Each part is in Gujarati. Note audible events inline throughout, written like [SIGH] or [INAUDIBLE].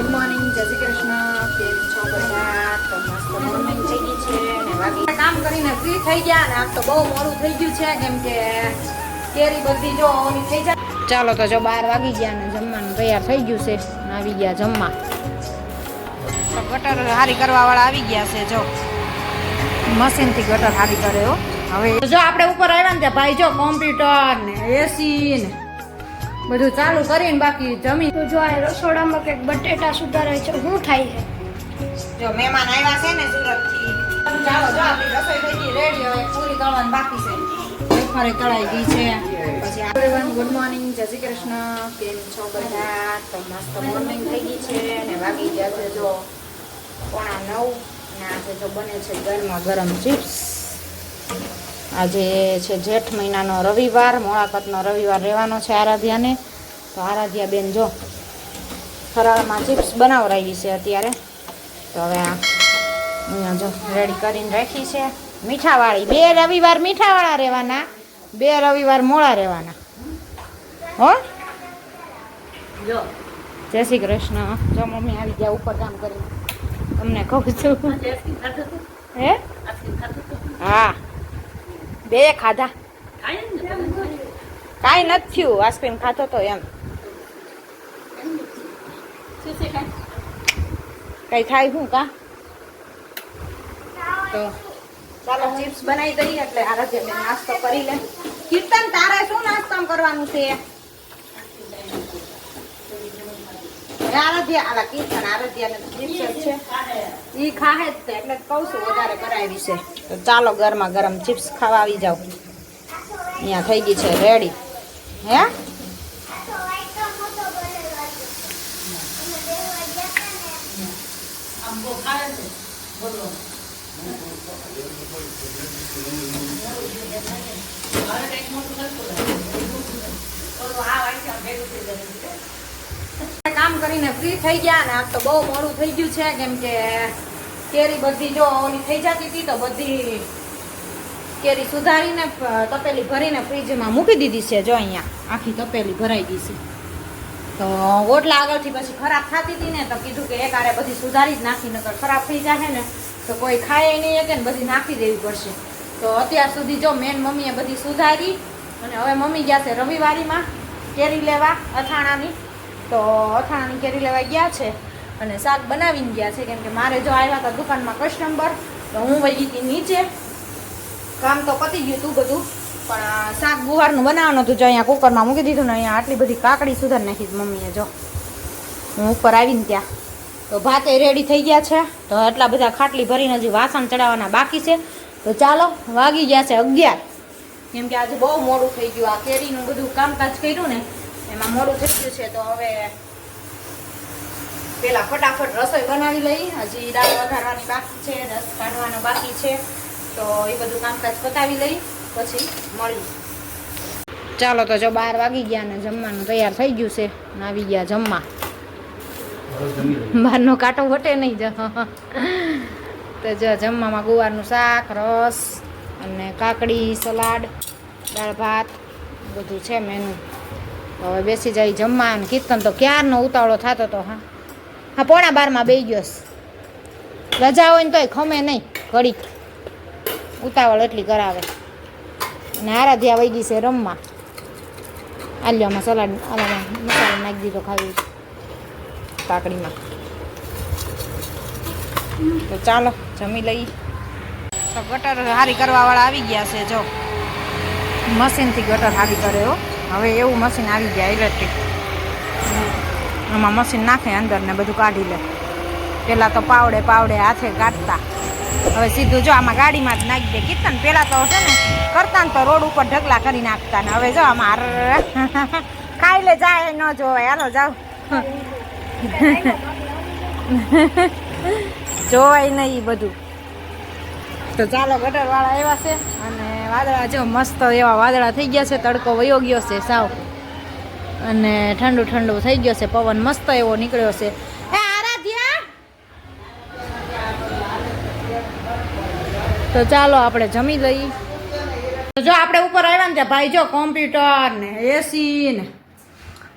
ગુડ મોર્નિંગ, જય શ્રી કૃષ્ણ. કેમ છો બધા? મસ્ત મોર્નિંગ થઈ ગઈ છે કામ કરીને ફ્રી થઈ ગયા ને આજ તો બહુ મોડું થઈ ગયું છે, કેમ કે કેરી બધી જો ઓની થઈ જાય. ચાલો તો જો બાર વાગી ગયા ને જમવાનું તૈયાર થઈ ગયું છે આવી ગયા જમવા. તો ગટર હારી કરવા વાળા આવી ગયા છે, જો. મશીનથી ગટર હારી કરે હો. હવે જો આપણે ઉપર આવ્યા ને ભાઈ જો કોમ્પ્યુટર ને એસી ને બધું ચાલુ કરીને બાકી જમીન. તો જો આ રસોડામાં કંઈક બટેટા સુધારે છે શું થાય છે? જો મહેમાન આવ્યા છે ને સુરતથી. ચાલો જો આપણી રસોઈ થઈ ગઈ રેડી. હવે પૂરી તળવાની બાકી છે. વેફરે તળાઈ ગઈ છે. પછી એવરીવન ગુડ મોર્નિંગ જય શ્રી કૃષ્ણ. કેમ છો બધા? તો મસ્ત મોર્નિંગ થઈ ગઈ છે ને વાગી ગયા છે જો પોણા નવ ને આજે જો બને છે ગરમા ગરમ ચિપ્સ આજે છે જેઠ મહિનાનો રવિવાર મોળાકતનો રવિવાર રહેવાનો છે આરાધ્યાને. તો આરાધ્યા બેન જો ફરાળમાં ચિપ્સ બનાવરાવી છે અત્યારે. તો હવે આ અહીંયા જો રેડી કરીને રાખી છે. મીઠાવાળી. બે રવિવાર મીઠાવાળા રહેવાના બે રવિવાર મોળા રહેવાના. હો? જો. જય શ્રી કૃષ્ણ. જો મમ્મી આવી ગયા ઉપર કામ કરી તમને કહું છું. હે હા. બે ખાધા. કાંઈ નથી થયું, આઈસ્ક્રીમ ખાતો તો એમ. કઈ થાય શું કા? તો ચાલો, ચિપ્સ બનાવી દઈએ એટલે આરાધ્ય બેન નાસ્તો કરી લે. કીર્તન, તારે શું નાસ્તો કરવાનું છે? આરાધ્યા, આલા કીર્તન આરાધ્યા ને ચિપ્સ છે ઈ ખાહે જ છે એટલે કહું છું વધારે કરાવી છે. તો ચાલો ગરમા ગરમ ચિપ્સ ખાવા આવી જાવ અહીંયા થઈ ગઈ છે રેડી. હે? કામ કરીને ફ્રી થઈ ગયા ને આમ તો બહુ મોડું થઈ ગયું છે, કેમ કે કેરી બધી જો ઓલી થઈ જતી હતી તો બધી કેરી સુધારીને તપેલી ભરીને ફ્રીજમાં મૂકી દીધી છે જો અહીંયા. આખી તપેલી ભરાઈ ગઈ છે. તો ઓટલા આગળથી પછી ખરાબ થતી હતી ને તો કીધું કે એક આરે બધી સુધારી જ નાખી, નકર ખરાબ થઈ જાય ને તો કોઈ ખાય નહીં કે ને બધી નાખી દેવી પડશે. તો અત્યાર સુધી જો મેન મમ્મીએ બધી સુધારી અને હવે મમ્મી ગયા છે રવિવારીમાં કેરી લેવા અથાણાની. તો અથાણાની કેરી લેવા ગયા છે અને શાક બનાવીને ગયા છે. કેમ કે મારે જો આવ્યા હતા દુકાનમાં કસ્ટમર તો હું વહી હતી નીચે. કામ તો પતી ગયું હતું બધું. પણ શાક ગુવારનું બનાવવાનું હતું, જો અહીંયા કુકરમાં મૂકી દીધું ને અહીંયા આટલી બધી કાકડી સુધારી નાખી મમ્મીએ જો. હું ઉપર આવીને ત્યાં. તો ભાતે રેડી થઈ ગયા છે. તો આટલા બધા ખાટલી ભરીને હજી વાસણ ચડાવવાના બાકી છે. તો ચાલો, વાગી ગયા છે અગિયાર. કેમ કે આજે બહુ મોડું થઈ ગયું. આ કેરીનું બધું કામકાજ કર્યું ને એમાં મોડું થઈ ગયું છે, તો હવે પેલા ફટાફટ રસોઈ બનાવી લઈ. હજી દાળ વઘારવાની બાકી છે, રસ કાઢવાનો બાકી છે, તો એ બધું કામકાજ પતાવી લઈ, પછી મળી ચાલો તો જો બાર વાગી ગયા ને જમવાનું તૈયાર થઈ ગયું છે આવી ગયા જમવા. બહારનો કાંટો વટે નહીં જ. તો જો જમવામાં ગુવારનું શાક, રસ અને કાકડી, સલાડ, દાળ ભાત, બધું છે મેનુ હવે બેસી જાય જમવા અને કીર્તન તો ક્યારનો ઉતાવળો થતો તો, હા. હા, પોણા બારમાં બે ગયો રજા હોય ને તોય ખમે નહીં, ઘડીક. ઉતાવળ એટલી કરાવે. અને આરાધ્યા વહી ગઈ છે રમવા. આલ્યામાં સલાડ આલામાં મસાલો નાખી દીધો ખાવી કાકડીમાં તો ચાલો, જમી લઈ તો ગટર હારી કરવાવાળા આવી ગયા છે, જો. મશીનથી ગટર હારી કરે હો. હવે એવું મશીન આવી ગયા ઇલેક્ટ્રિક આમાં મશીન નાખે અંદર ને બધું કાઢી લે. પેલા તો પાવડે પાવડે હાથે કાઢતા. હવે સીધું જો આમાં ગાડીમાં જ નાખી દે. કીર્તન પેલા તો છે ને, કરતા ને તો રોડ ઉપર ઢગલા કરી નાખતા ને. હવે જો આમાં [LAUGHS] ખાઈ લે, જાય, ન જોવાય. હાલો જાવ [LAUGHS] જોવાય નહીં બધું. તો ચાલો ગટર વાળા આવ્યા છે અને વાદળા જો મસ્ત એવા વાદળા થઈ ગયા છે તડકો વયો ગયો છે સાવ. અને ઠંડુ ઠંડુ થઈ ગયો છે પવન મસ્ત એવો નીકળ્યો છે. એ આરાધ્યા! તો ચાલો આપણે જમી લઈએ. તો જો આપણે ઉપર આવ્યા ને ત્યાં ભાઈ જો કોમ્પ્યુટર ને એસી ને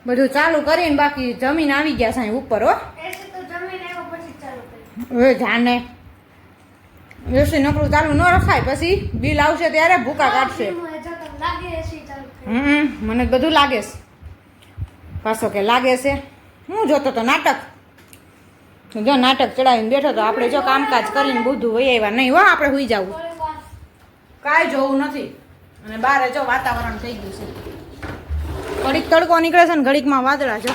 બધું ચાલુ કરીને બાકી જમીન આવી ગયા છે ઉપર હો. જાને એસી નકરું ચાલુ ન રખાય. પછી બિલ આવશે ત્યારે ભૂકા કાઢશે. હમ મને બધું લાગે છે. પાછો કે લાગે છે. હું જોતો તો નાટક. જો નાટક ચડાવીને બેઠો તો આપણે જો કામકાજ કરીને બધું હોય આવ્યા. નહીં હો આપણે હોઈ જવું. કાંઈ જોવું નથી. અને બારે જો વાતાવરણ થઈ ગયું છે. ઘડીક તડકો નીકળે છે ને ઘડીકમાં વાદળા જો.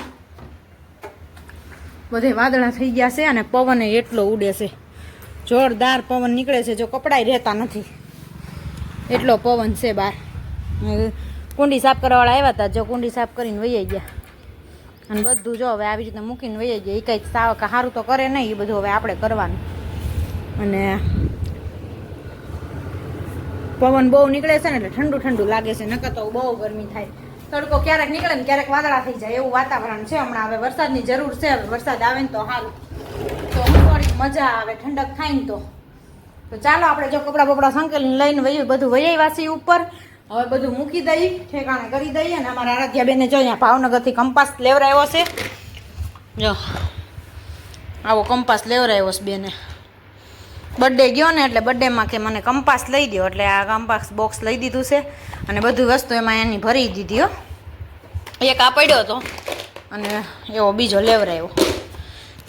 બધે વાદળા થઈ ગયા છે અને પવને એટલો ઉડે છે. જોરદાર પવન નીકળે છે, જો કપડાય રહેતા નથી. એટલો પવન છે બહાર કુંડી સાફ કરવાવાળા આવ્યા હતા જો કુંડી સાફ કરીને વહી ગયા. અને બધું જો હવે આવી રીતે મૂકીને વહી ગયા. એ કંઈક સાવ સારું તો કરે નહીં એ બધું હવે આપણે કરવાનું. અને પવન બહુ નીકળે છે ને એટલે ઠંડુ ઠંડુ લાગે છે, નકર તો બહુ ગરમી થાય. તડકો ક્યારેક નીકળે ને ક્યારેક વાદળા થઈ જાય, એવું વાતાવરણ છે હમણાં. હવે વરસાદની જરૂર છે, હવે વરસાદ આવે ને તો સારું મજા આવે, ઠંડક ખાઈને તો. તો ચાલો આપણે જો કપડાં બપડા સંકેલીને લઈને વયું, બધું વહી વાસી ઉપર. હવે બધું મૂકી દઈ, ઠેકાણે કરી દઈએ અને અમારા આરાધ્યા બેને જો અહીંયા ભાવનગરથી કંપાસ લેવરાયો છે. જો, આવો કંપાસ લેવરાયો છે બેને. બર્થડે ગયો ને એટલે બર્થડેમાં કે મને કંપાસ લઈ દો એટલે આ કંપાસ બોક્સ લઈ દીધું છે. અને બધી વસ્તુ એમાં એની ભરી દીધી હો. એક આ પડ્યો હતો. અને એવો બીજો લેવરાયો.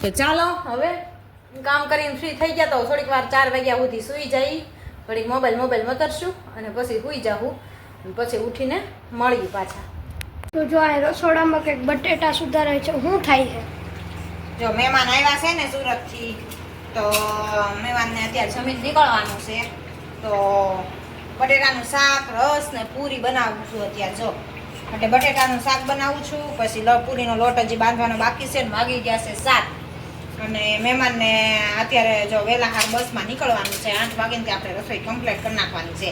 કે ચાલો, હવે કામ કરીને ફ્રી થઈ ગયા તો થોડીક વાર ચાર વાગ્યા સુધી સૂઈ જઈ. થોડીક મોબાઈલ મોબાઈલ મતરશું અને પછી સૂઈ જાઉં પછી ઉઠીને મળી પાછા. તો જો આ રસોડામાં કંઈક બટેટા સુધારે છે શું થાય છે? જો મહેમાન આવ્યા છે ને સુરતથી તો મહેમાનને અત્યારે જમીન નીકળવાનું છે. તો બટેટાનું શાક રસ ને પૂરી બનાવું છું અત્યારે જો. એટલે બટેટાનું શાક બનાવું છું પછી પૂરીનો લોટ હજી બાંધવાનો બાકી છે ને માગી ગયા છે સાત. અને મહેમાનને અત્યારે જો વહેલા હાર બસમાં નીકળવાનું છે, આઠ વાગ્યાથી આપણે રસોઈ કમ્પ્લીટ કરી નાખવાની છે.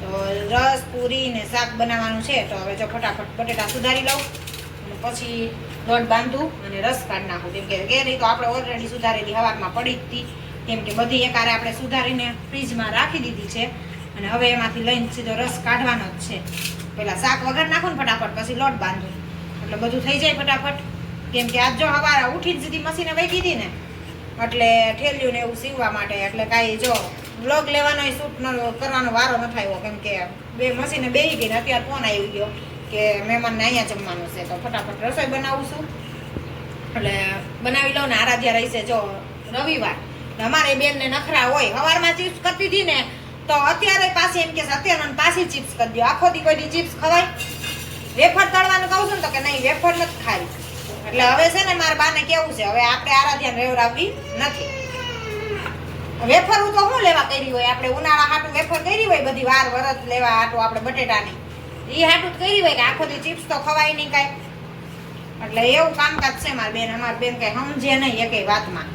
તો રસ, પૂરી ને શાક બનાવવાનું છે, તો હવે જો ફટાફટ બટેટા સુધારી લઉં પછી લોટ બાંધું અને રસ કાઢી નાખું. કેમ કે ઘેરી તો આપણે ઓલરેડી સુધારેલી હવારમાં પડી જ હતી. કેમ કે બધી એકારે આપણે સુધારીને ફ્રીજમાં રાખી દીધી છે અને હવે એમાંથી લઈને સીધો રસ કાઢવાનો જ છે. પહેલાં શાક વગર નાખું ને ફટાફટ, પછી લોટ બાંધું. એટલે બધું થઈ જાય ફટાફટ. કેમ કે આજ જો હવારે ઉઠી જ સીધી મશીને વહી ગઈ ને, એટલે ઠેલ્યું ને એવું સીવવા માટે, એટલે કાંઈ જો બ્લોગ લેવાનો શૂટ કરવાનો વારો ન થયો કેમ કે બે મશીને બેસી ગઈ ને અત્યારે ફોન આવી ગયો કે મહેમાનને અહીંયા જમવાનું છે, તો ફટાફટ રસોઈ બનાવું છું. એટલે બનાવી લઉં ને આરાધ્યા રહેશે જો રવિવાર. અમારે બેનને નખરા હોય સવારમાં ચિપ્સ કરતી હતી ને, તો અત્યારે પાછી એમ કે અત્યારે પાછી ચિપ્સ કરી દો આખો દી કોઈ ચિપ્સ ખવાય. વેફર તળવાનું કહું છું ને તો કે નહીં, વેફર નથી ખાવી એટલે હવે છે ને મારા બાને કેવું છે? હવે આપણે આરાધ્યાને રેવડાવવી નથી. વેફર તો શું લેવા કરી હોય? આપણે ઉનાળા હાટું વેફર કરી હોય બધી વાર વરત લેવા હાટું આપણે બટેટાની. એ હાટું કરી હોય કે આખો દી ચિપ્સ તો ખવાય નહીં કાંઈ. એટલે એવું કામકાજ છે મારી બેન. અમારી બેન કંઈ સમજે નહીં એકેય વાતમાં.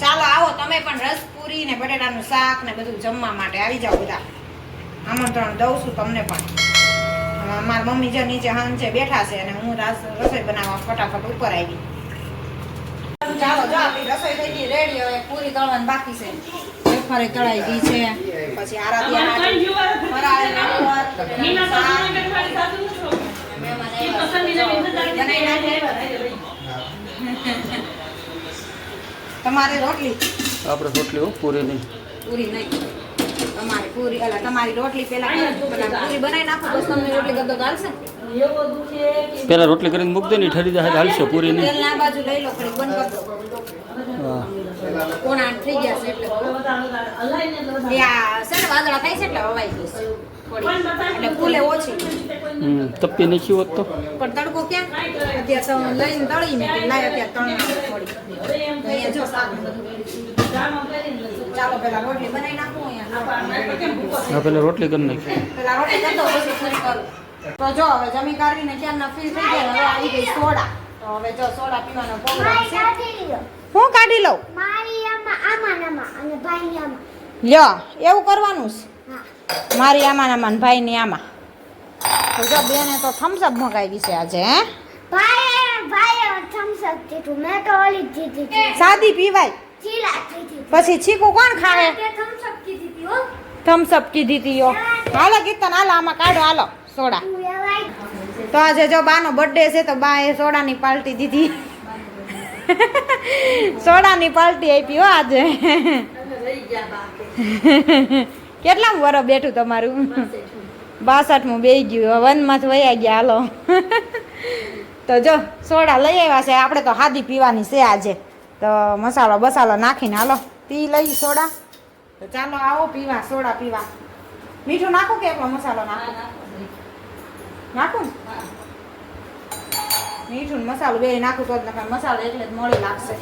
ચાલો આવો, તમે પણ રસ પૂરી ને બટેટાનું શાક ને બધું જમવા માટે આવી જાઓ બધા. આમંત્રણ દઉં છું તમને પણ. મારા મમ્મી જે નીચે હાંજે બેઠા છે અને હું રાસ- રસોઈ બનાવવા ફટાફટ ઉપર આવી. ચાલો જો આપણી રસોઈ થઈ ગઈ રેડી. હવે પૂરી તળવાની બાકી છે. વેફરે તળાઈ ગઈ છે. પછી નાખી. [LAUGHS] તમારે રોટલી? આપણે રોટલી પૂરી નહીં પૂરી નહીં. તમારી પૂરી અલા તમારી રોટલી પેલા પેલા પૂરી બનાવી નાખો બસ તમને રોટલી કરતો ચાલશે પહેલાં રોટલી કરીને મૂક દે ને ઠરી જાય હાલશે પૂરી તેલ ના બાજુ લઈ લો ખરી બંધ કરતો હા. પોણા આઠ થઈ ગયા છે એટલે. છે વાદળા થાય છે એટલે હવાઈ એટલે ફૂલે ઓછી. તપી નાખી હોત તો. પણ તડકો ક્યાં? અત્યારે લઈને તળીને લાય અત્યારે થોડી જો ને છે. ચાલો પેલા રોટલી બનાવી નાખું હા પહેલાં રોટલી કરી નાખી. પેલા રોટલી કરી દો પછી પૂરી કરું. તો જો હવે જમી કાઢીને ક્યારના નફી થઈ ગયા હવે આવી ગઈ સોડા. તો હવે જો સોડા પીવાનો પ્રોગ્રામ છે. હું કાઢી લઉં? મારી આમાં આમાં આમાં અને ભાઈ આમાં. લ્યો એવું કરવાનું છે? મારી આમાં આમાં ને ભાઈની આમાં. તો જો બેને તો થમ્સઅપ મગાવી છે આજે હે? ભાઈ ભાઈ થમ્સ અપ દીધું. મેં તો ઓલી દીધી. સાદી પીવાય. પછી છીકું કોણ ખાવે? થમ્સ અપ થમ્સઅપ કીધી તી, યો. હાલો કીર્તન, હાલો, આમાં કાઢો, હાલો, સોડા. તો આજે જો બાનો બર્થડે છે, તો બા એ સોડાની પાલટી દીધી. સોડાની પાલટી આપી હો આજે. કેટલામ વર બેઠું તમારું? બાસઠમું બે ગયું વનમાંથી વયા ગયા, હાલો. તો જો, સોડા લઈ આવ્યા છે, આપણે તો હાદી પીવાની છે આજે. તો મસાલો બસાલો નાખીને, હાલો, પી લઈ સોડા. તો ચાલો આવો પીવા સોડા પીવા. મીઠું નાખું કે આપણો મસાલો નાખો? નાખું મીઠું. મસાલો બે નાખું તો મસાલો એટલે જ મળી લાગશે.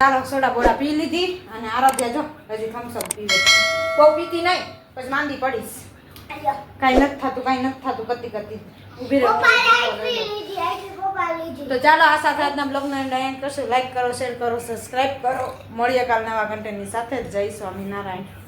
ચાલો સોડા બોડા પી લીધી અને આરાધ્યા જો હજી થમ્સઅપ પીવે બહુ પીતી નહીં પછી માંદી પડીશ. કાંઈ નથી થતું કાંઈ નથી થતું કતી કતી ઊભી રહો. તો ચાલો આ સાથે આજના બ્લોગનો ડાયન કરશું. લાઈક કરો શેર કરો સબસ્ક્રાઈબ કરો. મળીએ કાલ નવા કન્ટેન્ટની સાથે. જય સ્વામિનારાયણ.